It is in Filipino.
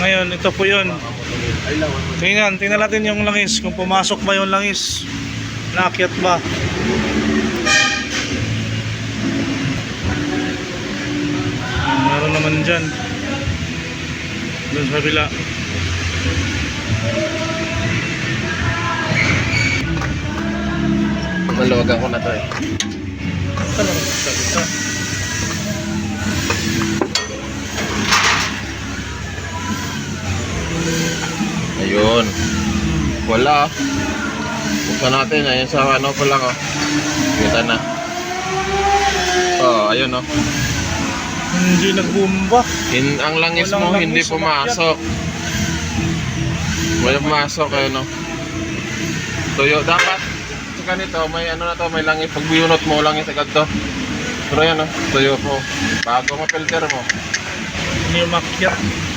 Ngayon, ito po yun. Tingnan, tingnan natin yung langis. Kung pumasok ba yung langis. Naakyat ba? Meron naman dyan. Doon sa kabila. Maluwagan ko na to eh. Talaga sa kabila. Ayun. Wala. Buksan natin. Ayun sa ano pa lang oh. Kita na. Oh, ayun oh. Hindi nagbumba. In, ang langis Walang mo langis, hindi pumasok. Wala pumasok ayun oh. Tuyo dapat sa ganito may ano na to may langis pag biyunot mo langis agad to. Pero yan oh, tuyo po. Bago mo filter mo. Hindi umakyat.